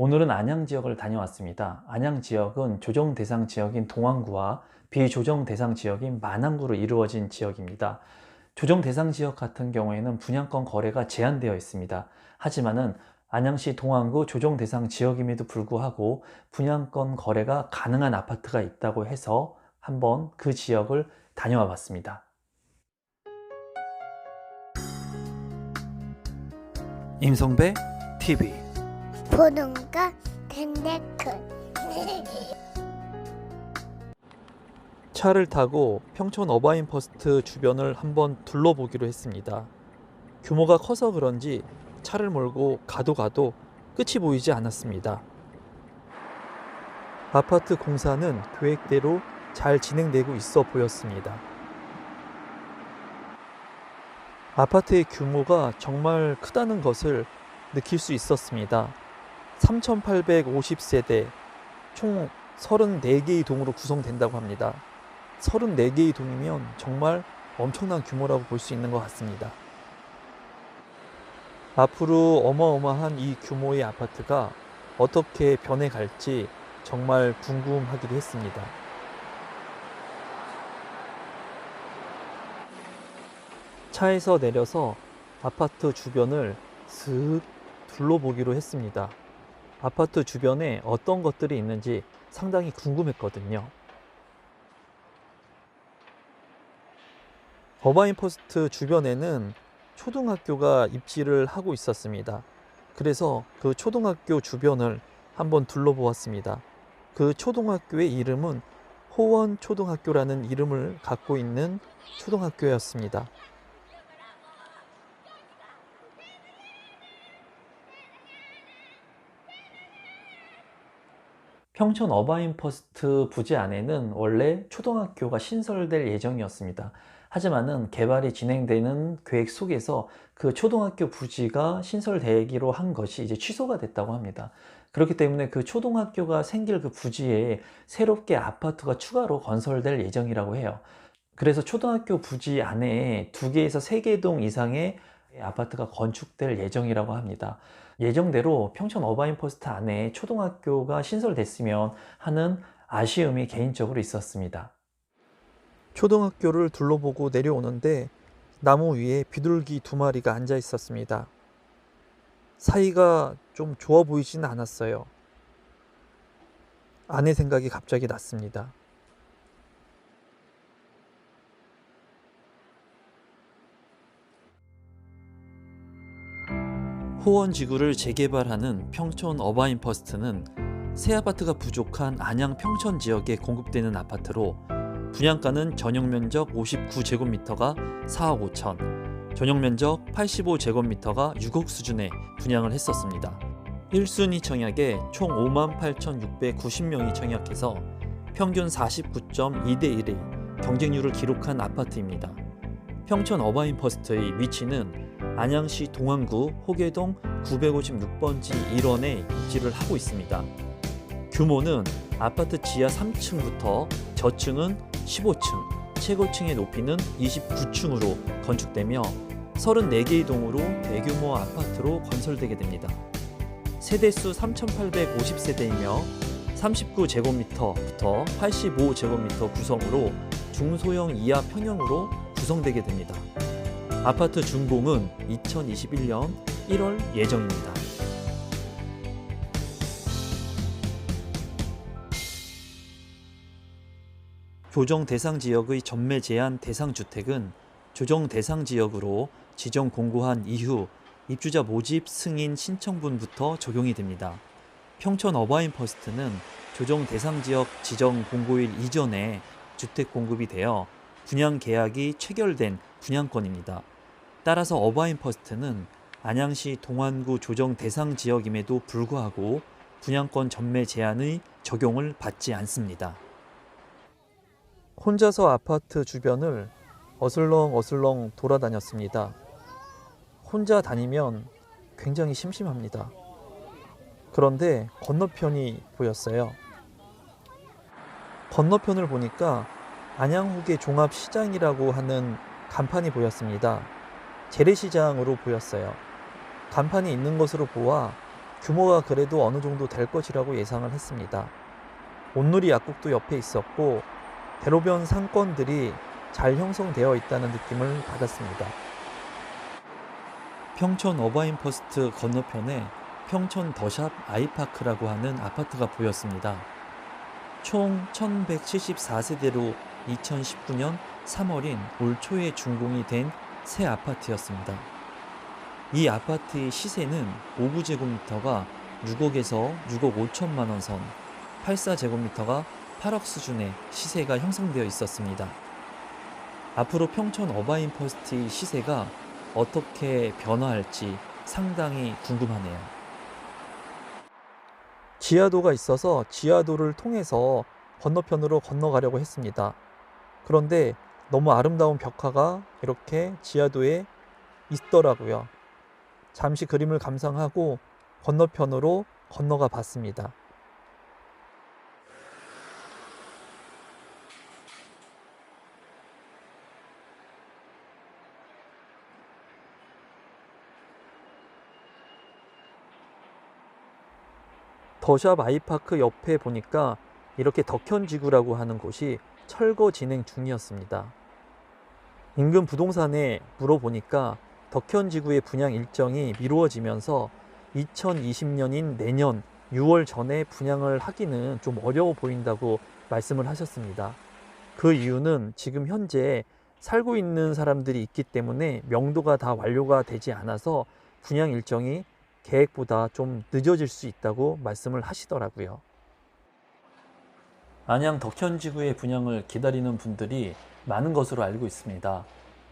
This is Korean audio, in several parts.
오늘은 안양 지역을 다녀왔습니다. 안양 지역은 조정 대상 지역인 동안구와 비조정 대상 지역인 만안구로 이루어진 지역입니다. 조정 대상 지역 같은 경우에는 분양권 거래가 제한되어 있습니다. 하지만은 안양시 동안구 조정 대상 지역임에도 불구하고 분양권 거래가 가능한 아파트가 있다고 해서 한번 그 지역을 다녀와 봤습니다. 임성배 TV 보는 거 텐데크 차를 타고 평촌 어바인 퍼스트 주변을 한번 둘러보기로 했습니다. 규모가 커서 그런지 차를 몰고 가도 가도 끝이 보이지 않았습니다. 아파트 공사는 계획대로 잘 진행되고 있어 보였습니다. 아파트의 규모가 정말 크다는 것을 느낄 수 있었습니다. 3,850세대, 총 34개의 동으로 구성된다고 합니다. 34개의 동이면 정말 엄청난 규모라고 볼 수 있는 것 같습니다. 앞으로 어마어마한 이 규모의 아파트가 어떻게 변해갈지 정말 궁금하기도 했습니다. 차에서 내려서 아파트 주변을 슥 둘러보기로 했습니다. 아파트 주변에 어떤 것들이 있는지 상당히 궁금했거든요. 어바인 포스트 주변에는 초등학교가 입지를 하고 있었습니다. 그래서 그 초등학교 주변을 한번 둘러보았습니다. 그 초등학교의 이름은 호원 초등학교라는 이름을 갖고 있는 초등학교였습니다. 평촌 어바인 퍼스트 부지 안에는 원래 초등학교가 신설될 예정이었습니다. 하지만은 개발이 진행되는 계획 속에서 그 초등학교 부지가 신설되기로 한 것이 이제 취소가 됐다고 합니다. 그렇기 때문에 그 초등학교가 생길 그 부지에 새롭게 아파트가 추가로 건설될 예정이라고 해요. 그래서 초등학교 부지 안에 두 개에서 세 개 동 이상의 아파트가 건축될 예정이라고 합니다. 예정대로 평촌 어바인 포스트 안에 초등학교가 신설됐으면 하는 아쉬움이 개인적으로 있었습니다. 초등학교를 둘러보고 내려오는데 나무 위에 비둘기 두 마리가 앉아 있었습니다. 사이가 좀 좋아 보이지는 않았어요. 아내 생각이 갑자기 났습니다. 호원 지구를 재개발하는 평촌 어바인 퍼스트는 새 아파트가 부족한 안양 평촌 지역에 공급되는 아파트로 분양가는 전용 면적 59제곱미터가 4억 5천, 전용 면적 85제곱미터가 6억 수준에 분양을 했었습니다. 1순위 청약에 총 58,690명이 청약해서 평균 49.2대 1의 경쟁률을 기록한 아파트입니다. 평촌 어바인 퍼스트의 위치는 안양시 동안구 호계동 956번지 1원에 입지를 하고 있습니다. 규모는 아파트 지하 3층부터 저층은 15층, 최고층의 높이는 29층으로 건축되며 34개의 동으로 대규모 아파트로 건설되게 됩니다. 세대수 3,850세대이며 39제곱미터부터 85제곱미터 구성으로 중소형 이하 평형으로 구성되게 됩니다. 아파트 준공은 2021년 1월 예정입니다. 조정 대상 지역의 전매 제한 대상 주택은 조정 대상 지역으로 지정 공고한 이후 입주자 모집 승인 신청분부터 적용이 됩니다. 평촌 어바인 퍼스트는 조정 대상 지역 지정 공고일 이전에 주택 공급이 되어 분양 계약이 체결된 분양권입니다. 따라서 어바인 퍼스트는 안양시 동안구 조정 대상 지역임에도 불구하고 분양권 전매 제한의 적용을 받지 않습니다. 혼자서 아파트 주변을 어슬렁 어슬렁 돌아다녔습니다. 혼자 다니면 굉장히 심심합니다. 그런데 건너편이 보였어요. 건너편을 보니까 안양후계 종합시장이라고 하는 간판이 보였습니다. 재래시장으로 보였어요. 간판이 있는 것으로 보아 규모가 그래도 어느 정도 될 것이라고 예상을 했습니다. 온누리 약국도 옆에 있었고 대로변 상권들이 잘 형성되어 있다는 느낌을 받았습니다. 평촌 어바인퍼스트 건너편에 평촌 더샵 아이파크라고 하는 아파트가 보였습니다. 총 1174세대로 2019년 3월인 올 초에 준공이 된 새 아파트였습니다. 이 아파트의 시세는 5구제곱미터가 6억에서 6억 5천만 원 선, 84제곱미터가 8억 수준의 시세가 형성되어 있었습니다. 앞으로 평촌 어바인 퍼스트의 시세가 어떻게 변화할지 상당히 궁금하네요. 지하도가 있어서 지하도를 통해서 건너편으로 건너가려고 했습니다. 그런데 너무 아름다운 벽화가 이렇게 지하도에 있더라고요. 잠시 그림을 감상하고 건너편으로 건너가 봤습니다. 더샵 아이파크 옆에 보니까 이렇게 덕현지구라고 하는 곳이 철거 진행 중이었습니다. 인근 부동산에 물어보니까 덕현 지구의 분양 일정이 미루어지면서 2020년인 내년 6월 전에 분양을 하기는 좀 어려워 보인다고 말씀을 하셨습니다. 그 이유는 지금 현재 살고 있는 사람들이 있기 때문에 명도가 다 완료가 되지 않아서 분양 일정이 계획보다 좀 늦어질 수 있다고 말씀을 하시더라고요. 안양 덕현지구의 분양을 기다리는 분들이 많은 것으로 알고 있습니다.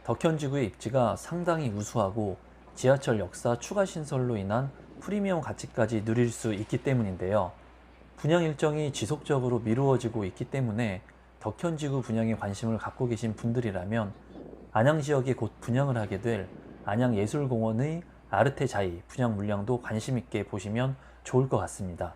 덕현지구의 입지가 상당히 우수하고 지하철 역사 추가 신설로 인한 프리미엄 가치까지 누릴 수 있기 때문인데요. 분양 일정이 지속적으로 미루어지고 있기 때문에 덕현지구 분양에 관심을 갖고 계신 분들이라면 안양 지역에 곧 분양을 하게 될 안양예술공원의 아르테자이 분양 물량도 관심 있게 보시면 좋을 것 같습니다.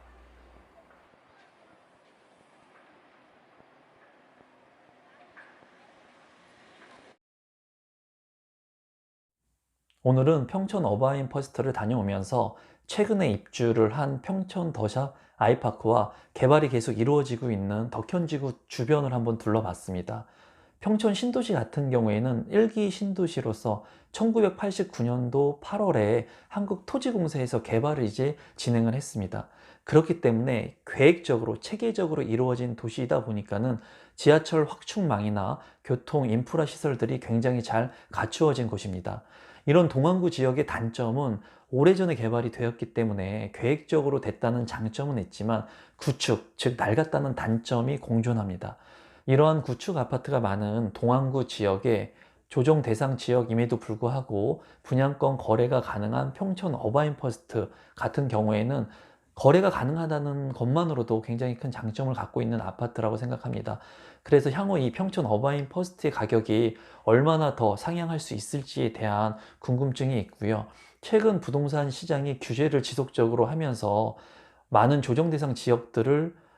오늘은 평촌 어바인 퍼스트를 다녀오면서 최근에 입주를 한 평촌 더샵 아이파크와 개발이 계속 이루어지고 있는 덕현지구 주변을 한번 둘러봤습니다. 평촌 신도시 같은 경우에는 1기 신도시로서 1989년도 8월에 한국토지공사에서 개발을 이제 진행을 했습니다. 그렇기 때문에 계획적으로 체계적으로 이루어진 도시이다 보니까는 지하철 확충망이나 교통 인프라 시설들이 굉장히 잘 갖추어진 곳입니다. 이런 동안구 지역의 단점은 오래전에 개발이 되었기 때문에 계획적으로 됐다는 장점은 있지만 구축, 즉 낡았다는 단점이 공존합니다. 이러한 구축 아파트가 많은 동안구 지역에 조정 대상 지역임에도 불구하고 분양권 거래가 가능한 평촌 어바인 퍼스트 같은 경우에는 거래가 가능하다는 것만으로도 굉장히 큰 장점을 갖고 있는 아파트라고 생각합니다. 그래서 향후 이 평촌 어바인 퍼스트의 가격이 얼마나 더 상향할 수 있을지에 대한 궁금증이 있고요. 최근 부동산 시장이 규제를 지속적으로 하면서 많은 조정 대상 지역들을 어,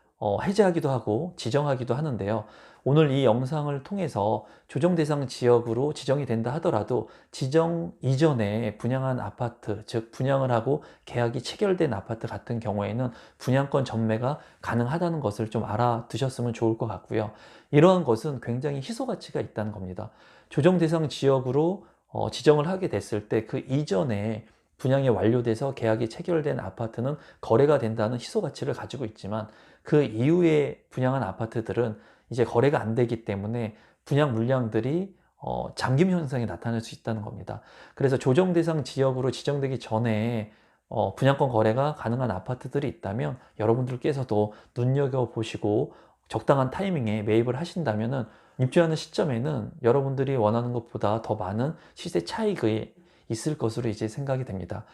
해제하기도 하고 지정하기도 하는데요. 오늘 이 영상을 통해서 조정 대상 지역으로 지정이 된다 하더라도 지정 이전에 분양한 아파트, 즉 분양을 하고 계약이 체결된 아파트 같은 경우에는 분양권 전매가 가능하다는 것을 좀 알아두셨으면 좋을 것 같고요. 이러한 것은 굉장히 희소 가치가 있다는 겁니다. 조정 대상 지역으로 어, 지정을 하게 됐을 때 그 이전에 분양이 완료돼서 계약이 체결된 아파트는 거래가 된다는 희소 가치를 가지고 있지만 그 이후에 분양한 아파트들은 이제 거래가 안 되기 때문에 분양 물량들이 어, 잠김 현상이 나타날 수 있다는 겁니다. 그래서 조정 대상 지역으로 지정되기 전에 어, 분양권 거래가 가능한 아파트들이 있다면 여러분들께서도 눈여겨 보시고 적당한 타이밍에 매입을 하신다면은 입주하는 시점에는 여러분들이 원하는 것보다 더 많은 시세 차익이 있을 것으로 이제 생각이 됩니다.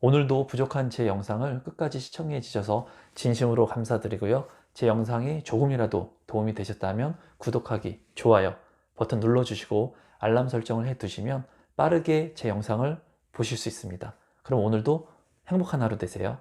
오늘도 부족한 제 영상을 끝까지 시청해 주셔서 진심으로 감사드리고요. 제 영상이 조금이라도 도움이 되셨다면 구독하기, 좋아요 버튼 눌러주시고 알람 설정을 해 두시면 빠르게 제 영상을 보실 수 있습니다. 그럼 오늘도 행복한 하루 되세요.